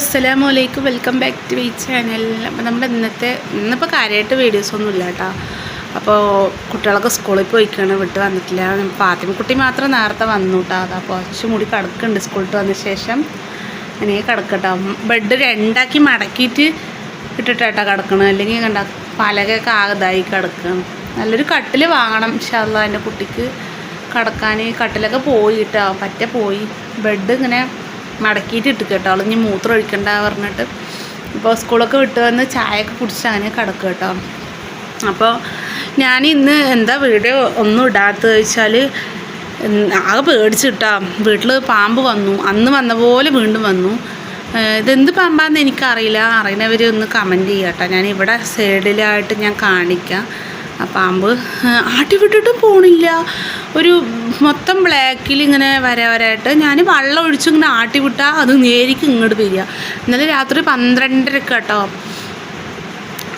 അസ്സലാമു അലൈക്കും welcome back to my channel അപ്പോൾ നമ്മുടെ ഇന്നത്തെ ഇന്നിപ്പോൾ കാര്യമായിട്ട് വീഡിയോസൊന്നും ഇല്ല കേട്ടോ അപ്പോൾ കുട്ടികളൊക്കെ സ്കൂളിൽ പോയിക്കാണ് വിട്ട് വന്നിട്ടില്ല. പാത്തിമക്കുട്ടി മാത്രം നേരത്തെ വന്നു കേട്ടോ അതാ കുറച്ച് മുടി കിടക്കുന്നുണ്ട് സ്കൂളിൽ വന്ന ശേഷം. അങ്ങനെ കിടക്കട്ടോ. ബെഡ് രണ്ടാക്കി മടക്കിയിട്ട് ഇട്ടിട്ടാട്ടോ കിടക്കണം. അല്ലെങ്കിൽ കണ്ട പലകൊക്കെ ആകതായി കിടക്കണം നല്ലൊരു കട്ടിൽ വാങ്ങണം ഇൻഷാല്ല എന്റെ കുട്ടിക്ക്. കിടക്കാൻ കട്ടിലൊക്കെ പോയി കേട്ടോ പറ്റ പോയി. ബെഡ് ഇങ്ങനെ മടക്കിയിട്ട് ഇട്ട് കേട്ടോ. അവൾ ഇനി മൂത്രം ഒഴിക്കണ്ട പറഞ്ഞിട്ട്. ഇപ്പോൾ സ്കൂളൊക്കെ വിട്ട് വന്ന് ചായയൊക്കെ കുടിച്ച് അങ്ങനെ കിടക്കുക കേട്ടോ. അപ്പോൾ ഞാൻ ഇന്ന് എന്താ വീഡിയോ ഒന്നും ഇടാത്തത് വെച്ചാൽ ആകെ പേടിച്ചിട്ടാ വീട്ടിൽ പാമ്പ് വന്നു. അന്ന് വന്ന പോലെ വീണ്ടും വന്നു. ഇതെന്ത് പാമ്പാന്ന് എനിക്കറിയില്ല. അറിയുന്നവർ ഒന്ന് കമന്റ് ചെയ്യാം കേട്ടോ. ഞാൻ ഇവിടെ സൈഡിലായിട്ട് ഞാൻ കാണിക്കാം. ആ പാമ്പ് ആട്ടി വിട്ടിട്ടും പോണില്ല. ഒരു മൊത്തം ബ്ലാക്കിൽ ഇങ്ങനെ വര വരായിട്ട് ഞാൻ വെള്ളം ഒഴിച്ച് ഇങ്ങനെ ആട്ടി വിട്ടാൽ അത് നേരിക്ക് ഇങ്ങോട്ട് വരിക ഇന്നലെ രാത്രി പന്ത്രണ്ടരക്ക് കേട്ടോ.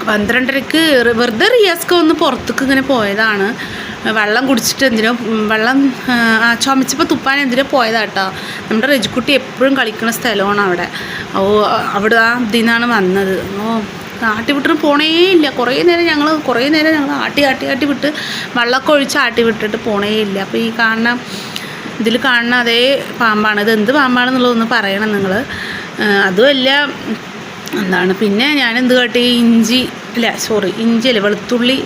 പന്ത്രണ്ടരക്ക് വെറുതെ റിയാസ്ക്ക് ഒന്ന് പുറത്തേക്ക് ഇങ്ങനെ പോയതാണ്. വെള്ളം കുടിച്ചിട്ട് എന്തിനോ വെള്ളം ചുമച്ചപ്പോൾ തുപ്പാൻ എന്തിനോ പോയതാട്ടോ നമ്മുടെ റെജിക്കുട്ടി എപ്പോഴും കളിക്കുന്ന സ്ഥലമാണ് അവിടെ. ഓ അവിടെ ആ ഇതിൽ നിന്നാണ് വന്നത്. ഓ ആട്ടി വിട്ടിട്ട് പോണേ ഇല്ല. കുറേ നേരം ഞങ്ങൾ കുറേ നേരം ഞങ്ങൾ ആട്ടി ആട്ടി ആട്ടി വിട്ട് വെള്ളമൊക്കെ ഒഴിച്ച് ആട്ടി വിട്ടിട്ട് പോണേ ഇല്ല. അപ്പോൾ ഈ കാണുന്ന ഇതിൽ കാണുന്ന അതേ പാമ്പാണ്. ഇത് എന്ത് പാമ്പാണെന്നുള്ളതൊന്ന് പറയണം നിങ്ങൾ അതുമല്ല എന്താണ് പിന്നെ ഞാൻ എന്ത് കേട്ടി ഇഞ്ചി അല്ല സോറി ഇഞ്ചി അല്ല വെളുത്തുള്ളി.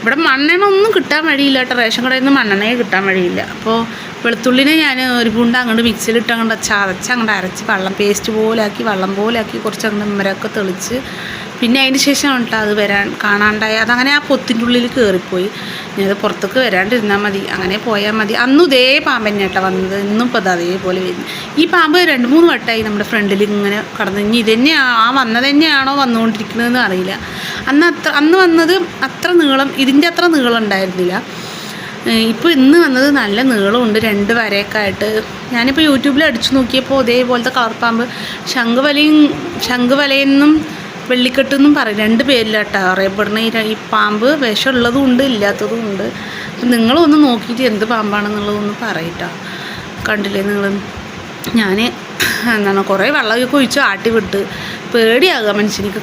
ഇവിടെ മണ്ണെണ്ണ ഒന്നും കിട്ടാൻ വഴിയില്ല കേട്ടോ. റേഷൻ കടയിൽ നിന്ന് മണ്ണെണ്ണയെ കിട്ടാൻ വഴിയില്ല. അപ്പോൾ വെളുത്തുള്ളിനെ ഞാൻ ഒരു പുണ്ട് അങ്ങോട്ട് മിക്സിയിലിട്ട് അങ്ങോട്ട് ചതച്ച് അങ്ങോട്ട് അരച്ച് വെള്ളം പേസ്റ്റ് പോലാക്കി വെള്ളം പോലാക്കി കുറച്ച് അങ്ങോട്ട് ഉമ്മരൊക്കെ തെളിച്ച് പിന്നെ അതിന് ശേഷം കേട്ടോ അത് വരാൻ കാണാണ്ടായി. അതങ്ങനെ ആ പൊത്തിന്റെ ഉള്ളിൽ കയറിപ്പോയി ഞാൻ അത് പുറത്തേക്ക് വരാണ്ടിരുന്നാൽ മതി. അങ്ങനെ പോയാൽ മതി. അന്നും ഇതേ പാമ്പ് തന്നെ വന്നത്. ഇന്നും ഇപ്പോൾ അത് അതേപോലെ വരുന്നു. ഈ പാമ്പ് രണ്ട് മൂന്ന് വട്ടമായി നമ്മുടെ ഫ്രണ്ടിൽ ഇങ്ങനെ കടന്ന്. ഇനി ഇതന്നെയാ ആ വന്നത് തന്നെയാണോ വന്നുകൊണ്ടിരിക്കുന്നതെന്ന് അറിയില്ല. അന്ന് അത്ര അന്ന് വന്നത് അത്ര നീളം ഇതിന്റെ അത്ര നീളം ഉണ്ടായിരുന്നില്ല. ഇപ്പോൾ ഇന്ന് വന്നത് നല്ല നീളമുണ്ട്. രണ്ട് വരയൊക്കെ ആയിട്ട്. ഞാനിപ്പോൾ യൂട്യൂബിൽ അടിച്ചു നോക്കിയപ്പോൾ ഇതേപോലത്തെ കളർ പാമ്പ് ശംഖുവലയും ശംഖുവലയെന്നും വെള്ളിക്കെട്ടെന്നും പറയും. രണ്ട് പേരിലാട്ടോ. അറിയപ്പെടുന്ന ഈ പാമ്പ് വിഷമുള്ളതും ഉണ്ട് ഇല്ലാത്തതും ഉണ്ട് അപ്പം നിങ്ങളൊന്ന് നോക്കിയിട്ട് എന്ത് പാമ്പാണെന്നുള്ളതൊന്ന് പറയട്ടോ. കണ്ടില്ലേ നിങ്ങൾ ഞാൻ എന്താണ് കുറേ വെള്ളമൊക്കെ ഒഴിച്ച് ആട്ടി വിട്ട് പേടിയാകുക മനുഷ്യനിക്ക്.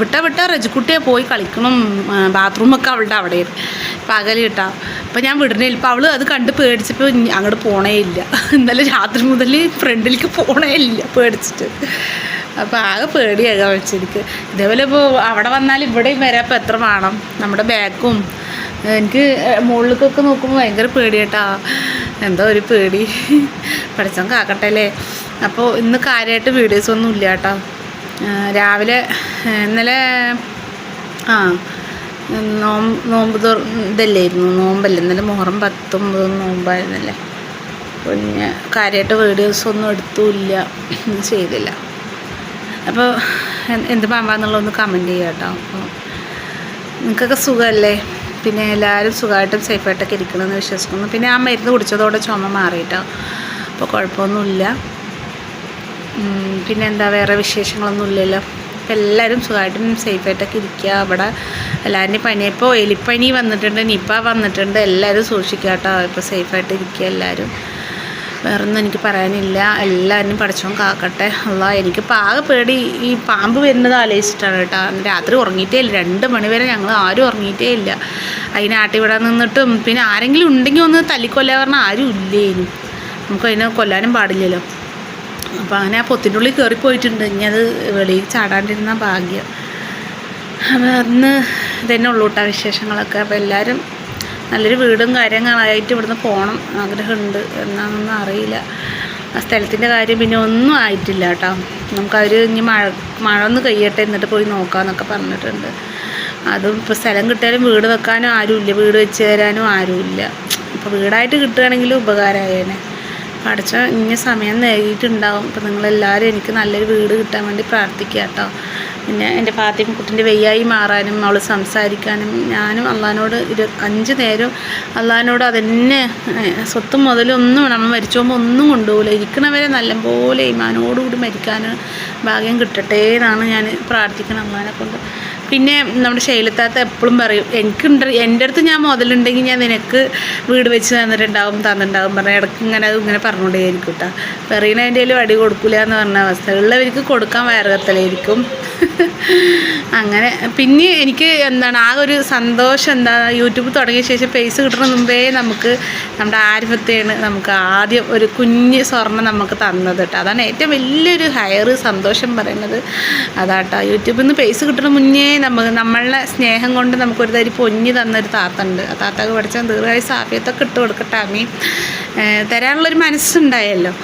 വിട്ട വിട്ട റജിക്കുട്ടിയെ പോയി കളിക്കണം. ബാത്റൂമൊക്കെ അവളുടെ അവിടെ. പകൽ കിട്ടാ അപ്പം ഞാൻ വിടണേ. ഇപ്പം അവൾ അത് കണ്ട് പേടിച്ചപ്പോൾ അങ്ങോട്ട് പോണേ ഇല്ല. ഇന്നലെ രാത്രി മുതൽ ഫ്രണ്ടിലേക്ക് പോണേ ഇല്ല പേടിച്ചിട്ട്. അപ്പോൾ ആകെ പേടിയാകുക വെച്ചെനിക്ക് ഇതേപോലെ ഇപ്പോൾ അവിടെ വന്നാൽ ഇവിടെയും വരാം. അപ്പോൾ എത്ര വേണം? നമ്മുടെ ബാക്കും എനിക്ക് മുകളിലേക്കൊക്കെ നോക്കുമ്പോൾ ഭയങ്കര പേടിയാട്ടാ. എന്തോ ഒരു പേടി. പഠിച്ചവൻ കാക്കട്ടെ അല്ലേ? അപ്പോൾ ഇന്ന് കാര്യമായിട്ട് വീഡിയോസ് ഒന്നും ഇല്ല കേട്ടോ രാവിലെ ഇന്നലെ ആ നോമ്പ് നോമ്പ് തുറ ഇതല്ലായിരുന്നു. നോമ്പല്ലേ. ഇന്നലെ മുഹറം പത്തൊമ്പത് നോമ്പായിരുന്നല്ലേ. പിന്നെ കാര്യമായിട്ട് വീഡിയോസ് ഒന്നും എടുത്തുമില്ല ചെയ്തില്ല. അപ്പോൾ എന്ത് പാമ്പാന്നുള്ളതൊന്ന് കമന്റ് ചെയ്യുക കേട്ടോ. അപ്പോൾ നിങ്ങൾക്കൊക്കെ സുഖമല്ലേ? പിന്നെ എല്ലാവരും സുഖമായിട്ടും സേഫായിട്ടൊക്കെ ഇരിക്കണമെന്ന് വിശ്വസിക്കുന്നു. പിന്നെ ആ മരുന്ന് കുടിച്ചതോടെ ചുമ മാറിയിട്ടോ അപ്പോൾ കുഴപ്പമൊന്നുമില്ല. പിന്നെ എന്താ വേറെ വിശേഷങ്ങളൊന്നും ഇല്ലല്ലോ. എല്ലാവരും സുഖമായിട്ടും സേഫായിട്ടൊക്കെ ഇരിക്കുക. അവിടെ എല്ലാവരുടെയും പനി. ഇപ്പോൾ എലിപ്പനി വന്നിട്ടുണ്ട് നിപ്പ വന്നിട്ടുണ്ട്. എല്ലാവരും സൂക്ഷിക്കുക കേട്ടോ. ഇപ്പോൾ സേഫായിട്ട് ഇരിക്കുക എല്ലാവരും. വേറൊന്നും എനിക്ക് പറയാനില്ല. എല്ലാവരും പഠിച്ചോൻ കാക്കട്ടെ. അല്ല എനിക്ക് പാകെ പേടി. ഈ പാമ്പ് വരുന്നത് ആലോചിച്ചിട്ടാണ് കേട്ടോ. രാത്രി ഉറങ്ങിയിട്ടേ ഇല്ല. രണ്ട് മണിവരെ ഞങ്ങൾ ആരും ഉറങ്ങിയിട്ടേ ഇല്ല. അതിനെ ആട്ടിവിടാൻ നിന്നിട്ടും പിന്നെ ആരെങ്കിലും ഉണ്ടെങ്കിൽ ഒന്ന് തല്ലിക്കൊല്ലാ പറഞ്ഞാൽ ആരും ഇല്ലേനും. നമുക്ക് അതിനെ കൊല്ലാനും പാടില്ലല്ലോ. അപ്പോൾ അങ്ങനെ ആ പൊത്തിന്റെ ഉള്ളിൽ കയറിപ്പോയിട്ടുണ്ട് ഇനി അത് വെളിയിൽ ചാടാണ്ടിരുന്ന ഭാഗ്യം. അപ്പോൾ അന്ന് ഇതന്നെ ഉള്ളൂട്ടാ വിശേഷങ്ങളൊക്കെ. അപ്പോൾ എല്ലാവരും നല്ലൊരു വീടും കാര്യങ്ങളായിട്ട് ഇവിടുന്ന് പോകണം ആഗ്രഹമുണ്ട് എന്നാണെന്നൊന്നും അറിയില്ല. ആ സ്ഥലത്തിന്റെ കാര്യം പിന്നെ ഒന്നും ആയിട്ടില്ല കേട്ടോ. നമുക്കവർ ഇനി മഴ മഴ ഒന്ന് കഴിയട്ടെ എന്നിട്ട് പോയി നോക്കാമെന്നൊക്കെ പറഞ്ഞിട്ടുണ്ട്. അതും ഇപ്പോൾ സ്ഥലം കിട്ടിയാലും വീട് വെക്കാനും ആരുമില്ല. വീട് വെച്ച് തരാനും ആരുമില്ല. ഇപ്പോൾ വീടായിട്ട് കിട്ടുകയാണെങ്കിൽ ഉപകാരമായേനെ. പഠിച്ച ഇനി സമയം നേടിയിട്ടുണ്ടാവും അപ്പോൾ നിങ്ങളെല്ലാവരും എനിക്ക് നല്ലൊരു വീട് കിട്ടാൻ വേണ്ടി പ്രാർത്ഥിക്കുക കേട്ടോ. പിന്നെ എന്റെ ഫാത്തിമ കുട്ടിന്റെ വെയ്യായി മാറാനും അവൾ സംസാരിക്കാനും ഞാനും അള്ളഹാനോട് ഇരു അഞ്ച് നേരം അള്ളഹാനോട് അതന്നെ സ്വത്തും മുതലൊന്നും നമ്മൾ മരിച്ചു പോകുമ്പോൾ ഒന്നും കൊണ്ടുപോകില്ല ഇരിക്കണവരെ നല്ലപോലെ ഇമാനോടുകൂടി മരിക്കാൻ ഭാഗ്യം കിട്ടട്ടെ എന്നാണ് ഞാൻ പ്രാർത്ഥിക്കണം അള്ളഹാനെ കൊണ്ട്. പിന്നെ നമ്മുടെ ശൈലത്താത്ത എപ്പോഴും പറയും എനിക്കുണ്ട് എന്റെ അടുത്ത് ഞാൻ മുതലുണ്ടെങ്കിൽ ഞാൻ നിനക്ക് വീട് വെച്ച് തന്നിട്ടുണ്ടാവും തന്നിട്ടുണ്ടാവും. പറഞ്ഞാൽ ഇടയ്ക്ക് ഇങ്ങനെ ഇങ്ങനെ പറഞ്ഞുകൊണ്ടേയിരിക്കും കേട്ടോ പറയുന്നതിന്റെ അടി കൊടുക്കില്ല എന്ന് പറഞ്ഞ അവസ്ഥ. ഉള്ളവർക്ക് കൊടുക്കാൻ വയറുകത്തലായിരിക്കും. അങ്ങനെ പിന്നെ എനിക്ക് എന്താണ് ആ ഒരു സന്തോഷം എന്താ യൂട്യൂബ് തുടങ്ങിയ ശേഷം പൈസ കിട്ടുന്ന മുമ്പേ നമുക്ക് നമ്മുടെ ആരിഫത്തെയാണ് നമുക്ക് ആദ്യം ഒരു കുഞ്ഞ് സ്വർണം നമുക്ക് തന്നത് കേട്ടോ. അതാണ് ഏറ്റവും വലിയൊരു ഹയർ സന്തോഷം പറയുന്നത്. അതാട്ടോ. യൂട്യൂബിൽ നിന്ന് പൈസ കിട്ടുന്ന മുന്നേ നമുക്ക് നമ്മളുടെ സ്നേഹം കൊണ്ട് നമുക്കൊരു തരി പൊഞ്ഞ് തന്നൊരു താത്തുണ്ട്. ആ താത്താക്ക് പഠിച്ചാൽ ദീർഘായുസ് ആഫിയത്തൊക്കെ ഇട്ട് കൊടുക്കട്ടെ അമ്മീ തരാനുള്ളൊരു മനസ്സുണ്ടായല്ലോ.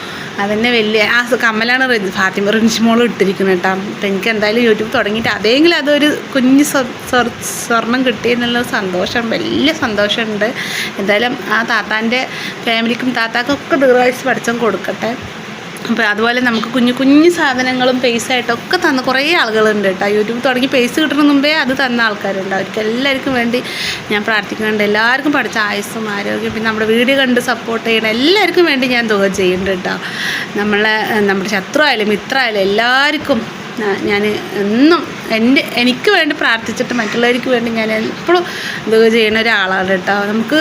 അതന്നെ വലിയ ആ കമ്മലാണ് ഫാത്തിമ റിൻഷിമോൾ ഇട്ടിരിക്കുന്നത് കേട്ടോ. അപ്പം എനിക്ക് എന്തായാലും യൂട്യൂബ് തുടങ്ങിയിട്ട് അതെങ്കിലും അതൊരു കുഞ്ഞ് സ്വ- സ്വർ- സ്വർണം കിട്ടിയെന്നുള്ള സന്തോഷം വലിയ സന്തോഷമുണ്ട്. എന്തായാലും ആ താത്താന്റെ ഫാമിലിക്കും താത്താക്കും ഒക്കെ ദീർഘായുസ് പഠിച്ചും കൊടുക്കട്ടെ. അപ്പോൾ അതുപോലെ നമുക്ക് കുഞ്ഞു കുഞ്ഞു സാധനങ്ങളും പേസായിട്ടൊക്കെ തന്ന കുറേ ആളുകളുണ്ട് കേട്ടോ. യൂട്യൂബ് തുടങ്ങി പേസ് കിട്ടുന്ന മുമ്പേ അത് തന്ന ആൾക്കാരുണ്ട്. അവർക്ക് എല്ലാവർക്കും വേണ്ടി ഞാൻ പ്രാർത്ഥിക്കുന്നുണ്ട്. എല്ലാവർക്കും പഠിച്ച ആയുസ്സും ആരോഗ്യം പിന്നെ നമ്മുടെ വീഡിയോ കണ്ട് സപ്പോർട്ട് ചെയ്യണം എല്ലാവർക്കും വേണ്ടി ഞാൻ തുക ചെയ്യുന്നുണ്ട് കേട്ടോ. നമ്മളെ നമ്മുടെ ശത്രു ആയാലും മിത്രമായാലും എല്ലാവർക്കും ഞാൻ എന്നും എന്റെ എനിക്ക് വേണ്ടി പ്രാർത്ഥിച്ചിട്ട് മറ്റുള്ളവർക്ക് വേണ്ടി ഞാൻ എപ്പോഴും ഇത് ചെയ്യുന്ന ഒരാളാണ് കേട്ടോ. നമുക്ക്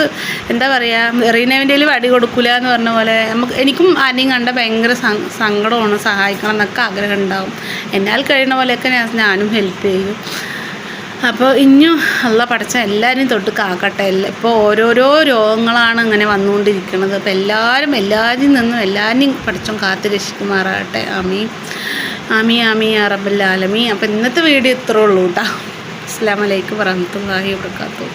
എന്താ പറയുക റീനവിന്റെ വടി കൊടുക്കില്ല എന്ന് പറഞ്ഞ പോലെ നമുക്ക് എനിക്കും ആരെയും കണ്ട ഭയങ്കര സങ്കടമാണ് സഹായിക്കണം എന്നൊക്കെ ആഗ്രഹം ഉണ്ടാവും. എന്നാൽ കഴിയുന്ന പോലെയൊക്കെ ഞാൻ ഞാനും ഹെൽപ്പ് ചെയ്യും. അപ്പോൾ ഇനിയും അല്ല പഠിച്ച എല്ലാവരും തൊട്ട് കാക്കട്ടെ. ഇപ്പോൾ ഓരോരോ രോഗങ്ങളാണ് ഇങ്ങനെ വന്നുകൊണ്ടിരിക്കുന്നത് അപ്പോൾ എല്ലാവരും എല്ലാവരിൽ നിന്നും എല്ലാവരെയും പഠിച്ചും കാത്തു രക്ഷിക്കുമാറാകട്ടെ. ആമീ ആമി അറബല്ലാലമി അപ്പം ഇന്നത്തെ വീഡിയോ ഇത്രേ ഉള്ളൂ കേട്ടോ അസ്സാം വലൈക്കും വറഹമത്തല്ലാഹി വാബർക്കാത്തു